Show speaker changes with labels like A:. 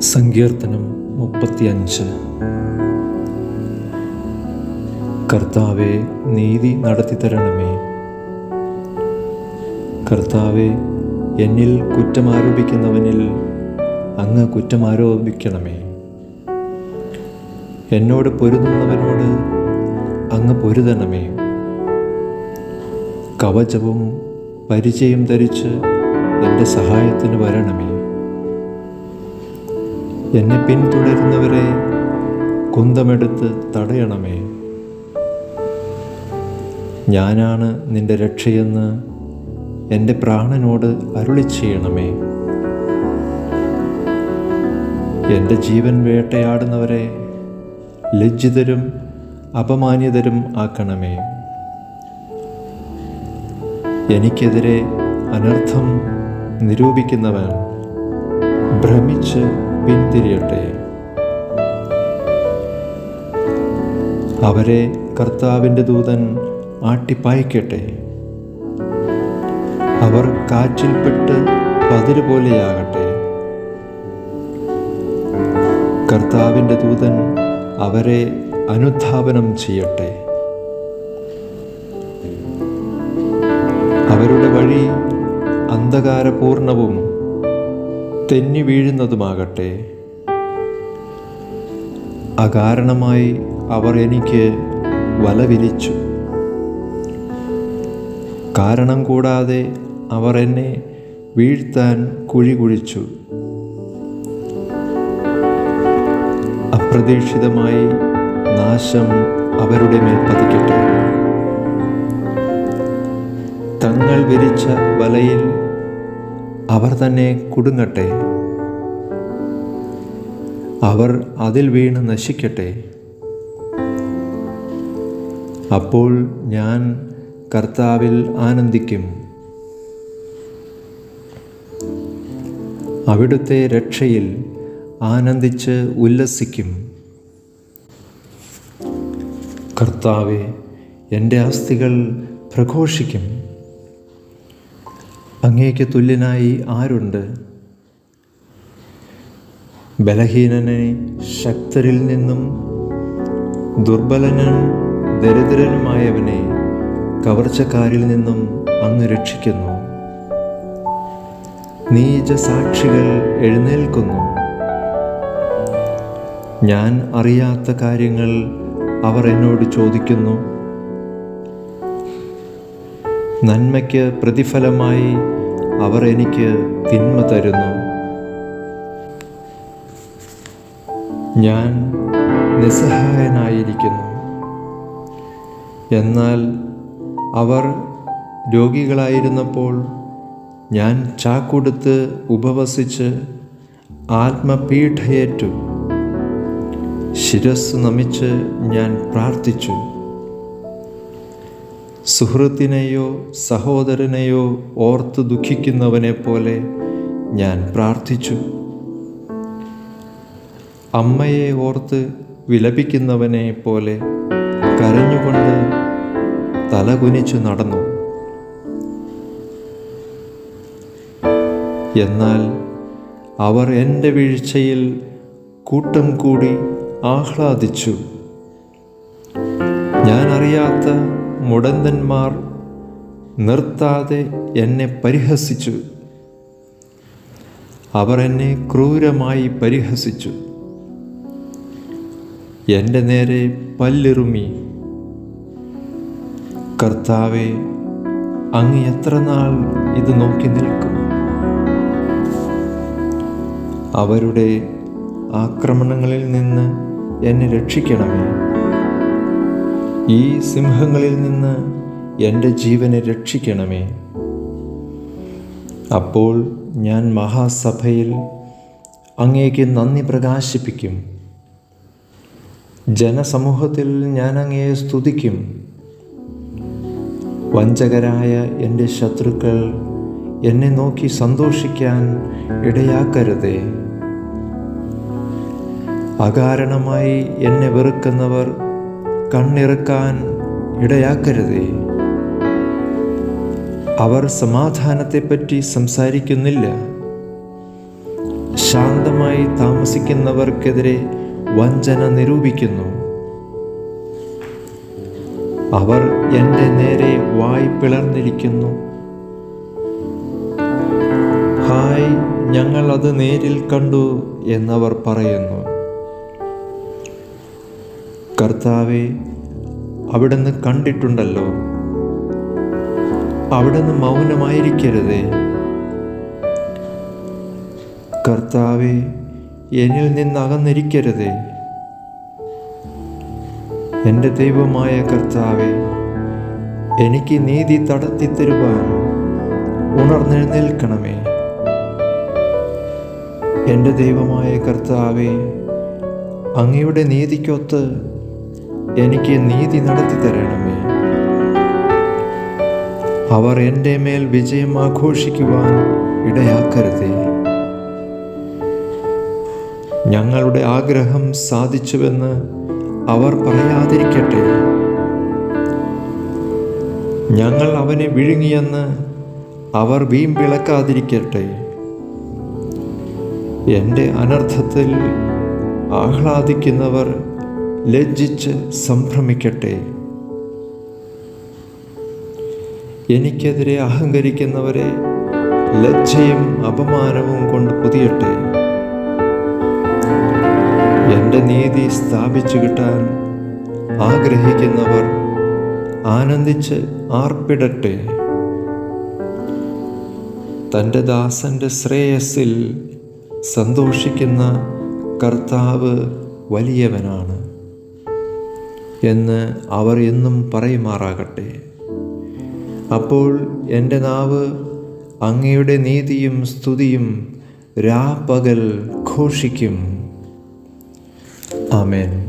A: സങ്കീർത്തനം മുപ്പത്തിയഞ്ച്. കർത്താവെ നീതി നടത്തി തരണമേ കർത്താവെ എന്നിൽ കുറ്റമാരോപിക്കുന്നവനിൽ അങ്ങ് കുറ്റമാരോപിക്കണമേ. എന്നോട് പൊരുതുന്നവനോട് അങ്ങ് പൊരുതണമേ. കവചവും പരിചയം ധരിച്ച് എന്റെ സഹായത്തിന് വരണമേ. എന്നെ പിന്തുടരുന്നവരെ കുന്തമെടുത്ത് തടയണമേ. ഞാനാണ് നിന്റെ രക്ഷയെന്ന് എന്റെ പ്രാണനോട് അരുളി ചെയ്യണമേ. എന്റെ ജീവൻ വേട്ടയാടുന്നവരെ ലജ്ജിതരും അപമാനിതരും ആക്കണമേ. എനിക്കെതിരെ അനർത്ഥം നിരൂപിക്കുന്നവൻ ഭ്രമിച്ച് പിന്തിരിയട്ടെ. അവരെ കർത്താവിന്റെ ദൂതൻ ആട്ടിപ്പായിക്കട്ടെ. അവർ കാറ്റിൽപ്പെട്ട് പതിര് പോലെയാകട്ടെ. കർത്താവിന്റെ ദൂതൻ അവരെ അനുധാവനം ചെയ്യട്ടെ. അവരുടെ വഴി അന്ധകാരപൂർണവും തെന്നി വീഴുന്നതുമാകട്ടെ. അകാരണമായി അവർ എനിക്ക് വല വിരിച്ചു കാരണം കൂടാതെ അവർ എന്നെ വീഴ്ത്താൻ കുഴി കുഴിച്ചു അപ്രതീക്ഷിതമായി നാശം അവരുടെ മേൽ പതിക്കട്ടെ തങ്ങൾ വിരിച്ച വലയിൽ അവർ തന്നെ കുടുങ്ങട്ടെ. അവർ അതിൽ വീണ് നശിക്കട്ടെ. അപ്പോൾ ഞാൻ കർത്താവിൽ ആനന്ദിക്കും. അവിടുത്തെ രക്ഷയിൽ ആനന്ദിച്ച് ഉല്ലസിക്കും. കർത്താവെ എന്റെ അസ്ഥികൾ പ്രഘോഷിക്കും. അങ്ങേക്ക് തുല്യനായി ആരുണ്ട്? ബലഹീനനെ ശക്തരിൽ നിന്നും ദുർബലനും ദരിദ്രനുമായവനെ കവർച്ചക്കാരിൽ നിന്നും അങ്ങ് രക്ഷിക്കുന്നു. നീച സാക്ഷികൾ എഴുന്നേൽക്കുന്നു. ഞാൻ അറിയാത്ത കാര്യങ്ങൾ അവർ എന്നോട് ചോദിക്കുന്നു. നന്മയ്ക്ക് പ്രതിഫലമായി അവർ എനിക്ക് തിന്മ തരുന്നു. ഞാൻ നിസ്സഹായനായിരിക്കുന്നു. എന്നാൽ അവർ രോഗികളായിരുന്നപ്പോൾ ഞാൻ ചാക്കൊടുത്ത് ഉപവസിച്ച് ആത്മപീഠയേറ്റു. ശിരസ് നമിച്ച് ഞാൻ പ്രാർത്ഥിച്ചു. സുഹൃത്തിനെയോ സഹോദരനെയോ ഓർത്ത് ദുഃഖിക്കുന്നവനെ പോലെ ഞാൻ പ്രാർത്ഥിച്ചു. അമ്മയെ ഓർത്ത് വിലപിക്കുന്നവനെ പോലെ കരഞ്ഞുകൊണ്ട് തലകുനിച്ചു നടന്നു. എന്നാൽ അവർ എന്റെ വീഴ്ചയിൽ കൂട്ടം കൂടി ആഹ്ലാദിച്ചു. ഞാൻ അറിയാത്ത മുടന്തന്മാർ നിർത്താതെ എന്നെ പരിഹസിച്ചു. അവർ എന്നെ ക്രൂരമായി പരിഹസിച്ചു. എന്റെ നേരെ പല്ലിറുമി. കർത്താവെ അങ്ങ് എത്ര നാൾ ഇത് നോക്കി നിൽക്കും? അവരുടെ ആക്രമണങ്ങളിൽ നിന്ന് എന്നെ രക്ഷിക്കണമേ. ഈ സിംഹങ്ങളിൽ നിന്ന് എന്റെ ജീവനെ രക്ഷിക്കണമേ. അപ്പോൾ ഞാൻ മഹാസഭയിൽ അങ്ങേക്ക് നന്ദി പ്രകാശിപ്പിക്കും. ജനസമൂഹത്തിൽ ഞാൻ അങ്ങയെ സ്തുതിക്കും. വഞ്ചകരായ എന്റെ ശത്രുക്കൾ എന്നെ നോക്കി സന്തോഷിക്കാൻ ഇടയാക്കരുതേ. അകാരണമായി എന്നെ വെറുക്കുന്നവർ കണ്ണിറക്കാൻ ഇടയാക്കരുതേ. അവർ സമാധാനത്തെപ്പറ്റി സംസാരിക്കുന്നില്ല. ശാന്തമായി താമസിക്കുന്നവർക്കെതിരെ വഞ്ചന നിരൂപിക്കുന്നു. അവർ എന്റെ നേരെ വായ് പിളർന്നിരിക്കുന്നു. ഹായ് ഞങ്ങൾ അത് നേരിൽ കണ്ടു എന്നവർ പറയുന്നു. കർത്താവെ അവിടുന്ന് കണ്ടിട്ടുണ്ടല്ലോ. അവിടുന്ന് മൗനമായിരിക്കരുതേ. കർത്താവെ എന്നിൽ നിന്ന് അകന്നിരിക്കരുതേ. എന്റെ ദൈവമായ കർത്താവെ എനിക്ക് നീതി തടത്തി തരുവാൻ ഉണർന്നെഴുന്നേൽക്കണമേ. എന്റെ ദൈവമായ കർത്താവെ അങ്ങയുടെ നീതിക്കൊത്ത് എനിക്ക് നീതി നടത്തി തരണമേ. അവർ എന്റെ മേൽ വിജയം ആഘോഷിക്കുവാൻ ഇടയാക്കരുതേ. ഞങ്ങളുടെ ആഗ്രഹം സാധിച്ചുവെന്ന് അവർ പറയാതിരിക്കട്ടെ. ഞങ്ങൾ അവനെ വിഴുങ്ങിയെന്ന് അവർ വീമ്പിളക്കാതിരിക്കട്ടെ എന്റെ അനർത്ഥത്തിൽ ആഹ്ലാദിക്കുന്നവർ ലജ്ജിച്ച് സംഭ്രമിക്കട്ടെ. എനിക്കെതിരെ അഹങ്കരിക്കുന്നവരെ ലജ്ജയും അപമാനവും കൊണ്ട് പൊതിയട്ടെ. എന്റെ നീതി സ്ഥാപിച്ചു കിട്ടാൻ ആഗ്രഹിക്കുന്നവർ ആനന്ദിച്ച് ആർപ്പിടട്ടെ. തന്റെ ദാസന്റെ ശ്രേയസ്സിൽ സന്തോഷിക്കുന്ന കർത്താവ് വലിയവനാണ്. എന്ന് അവർ എന്നും പറയുമാറാകട്ടെ. അപ്പോൾ എന്റെ നാവ് അങ്ങയുടെ നീതിയും സ്തുതിയും രാപ്പകൽ ഘോഷിക്കും. ആമേൻ.